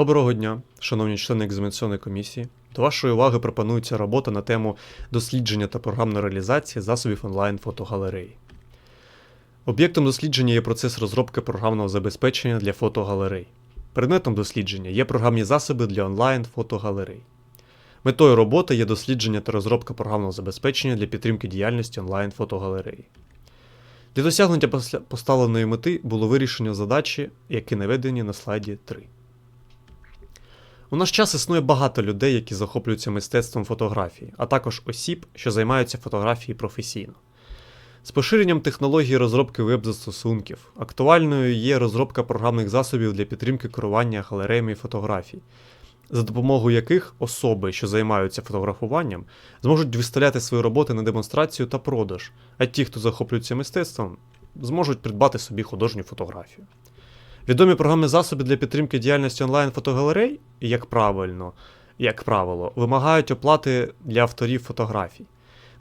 Доброго дня, шановні члени екзаменаційної комісії. До вашої уваги пропонується робота на тему дослідження та програмної реалізації засобів онлайн-фотогалереї. Об'єктом дослідження є процес розробки програмного забезпечення для фотогалерей. Предметом дослідження є програмні засоби для онлайн-фотогалерей. Метою роботи є дослідження та розробка програмного забезпечення для підтримки діяльності онлайн-фотогалереї. Для досягнення поставленої мети було вирішено задачі, які наведені на слайді 3. У наш час існує багато людей, які захоплюються мистецтвом фотографії, а також осіб, що займаються фотографією професійно. З поширенням технології розробки веб-застосунків актуальною є розробка програмних засобів для підтримки керування галереями фотографій, за допомогою яких особи, що займаються фотографуванням, зможуть виставляти свої роботи на демонстрацію та продаж, а ті, хто захоплюється мистецтвом, зможуть придбати собі художню фотографію. Відомі програмні засоби для підтримки діяльності онлайн-фотогалерей, як правильно, як правило, вимагають оплати для авторів фотографій,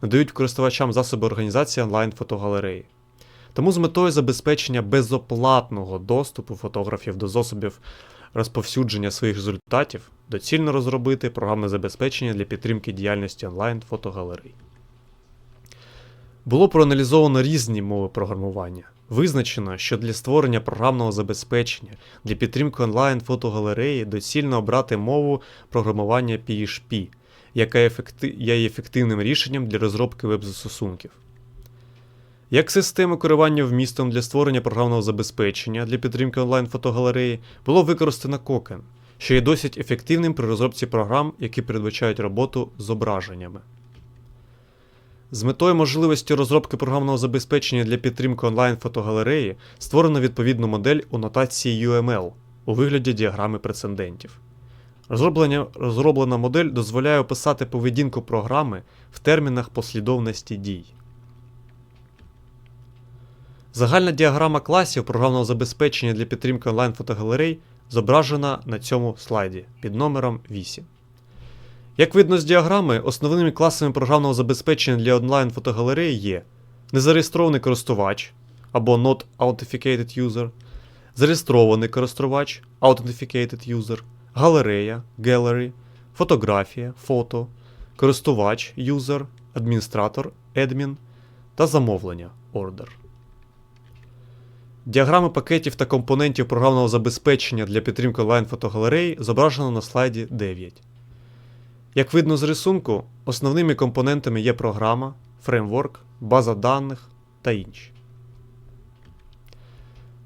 надають користувачам засоби організації онлайн-фотогалереї. Тому з метою забезпечення безоплатного доступу фотографів до засобів розповсюдження своїх результатів доцільно розробити програмне забезпечення для підтримки діяльності онлайн-фотогалерей. Було проаналізовано різні мови програмування. Визначено, що для створення програмного забезпечення для підтримки онлайн-фотогалереї доцільно обрати мову програмування PHP, яка є ефективним рішенням для розробки веб-застосунків. Як систему керування вмістом для створення програмного забезпечення для підтримки онлайн-фотогалереї було використано Koken, що є досить ефективним при розробці програм, які передбачають роботу з зображеннями. З метою можливості розробки програмного забезпечення для підтримки онлайн-фотогалереї створено відповідну модель у нотації UML у вигляді діаграми прецедентів. Розроблення, розроблена модель дозволяє описати поведінку програми в термінах послідовності дій. Загальна діаграма класів програмного забезпечення для підтримки онлайн-фотогалерей зображена на цьому слайді під номером 8. Як видно з діаграми, основними класами програмного забезпечення для онлайн-фотогалереї є незареєстрований користувач або Not Authenticated User, зареєстрований користувач Authenticated User, галерея Gallery, фотографія фото, користувач User, адміністратор Admin та замовлення Order. Діаграми пакетів та компонентів програмного забезпечення для підтримки онлайн-фотогалерей зображено на слайді 9. Як видно з рисунку, основними компонентами є програма, фреймворк, база даних та інші.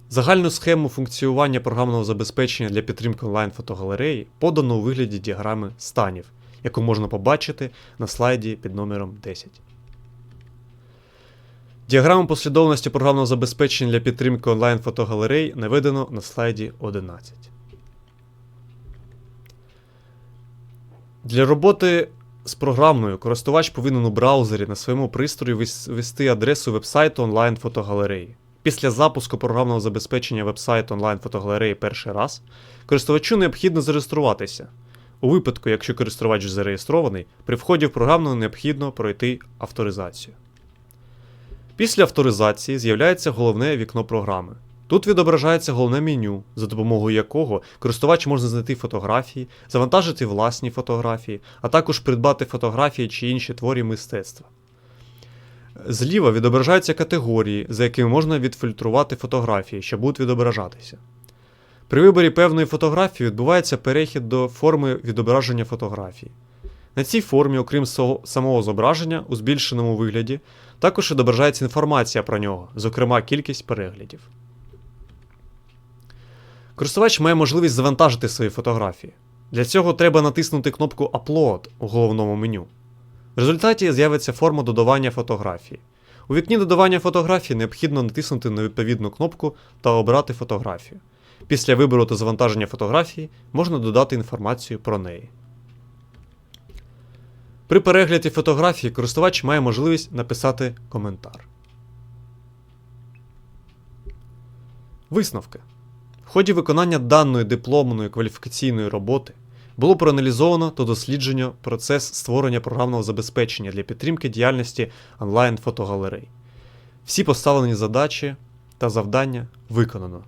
Загальну схему функціонування програмного забезпечення для підтримки онлайн-фотогалереї подано у вигляді діаграми станів, яку можна побачити на слайді під номером 10. Діаграму послідовності програмного забезпечення для підтримки онлайн-фотогалерей наведено на слайді 11. Для роботи з програмною користувач повинен у браузері на своєму пристрої ввести адресу вебсайту онлайн-фотогалереї. Після запуску програмного забезпечення вебсайту онлайн-фотогалереї перший раз, користувачу необхідно зареєструватися. У випадку, якщо користувач зареєстрований, при вході в програмну необхідно пройти авторизацію. Після авторизації з'являється головне вікно програми. Тут відображається головне меню, за допомогою якого користувач може знайти фотографії, завантажити власні фотографії, а також придбати фотографії чи інші творі мистецтва. Зліва відображаються категорії, за якими можна відфільтрувати фотографії, що будуть відображатися. При виборі певної фотографії відбувається перехід до форми відображення фотографії. На цій формі, окрім самого зображення у збільшеному вигляді, також відображається інформація про нього, зокрема кількість переглядів. Користувач має можливість завантажити свої фотографії. Для цього треба натиснути кнопку Upload у головному меню. В результаті з'явиться форма додавання фотографії. У вікні додавання фотографії необхідно натиснути на відповідну кнопку та обрати фотографію. Після вибору та завантаження фотографії можна додати інформацію про неї. При перегляді фотографії користувач має можливість написати коментар. Висновки. Ході виконання даної дипломної кваліфікаційної роботи було проаналізовано та досліджено процес створення програмного забезпечення для підтримки діяльності онлайн-фотогалерей. Всі поставлені задачі та завдання виконано.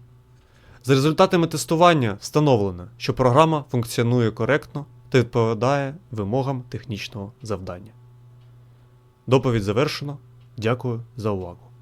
За результатами тестування встановлено, що програма функціонує коректно та відповідає вимогам технічного завдання. Доповідь завершено. Дякую за увагу.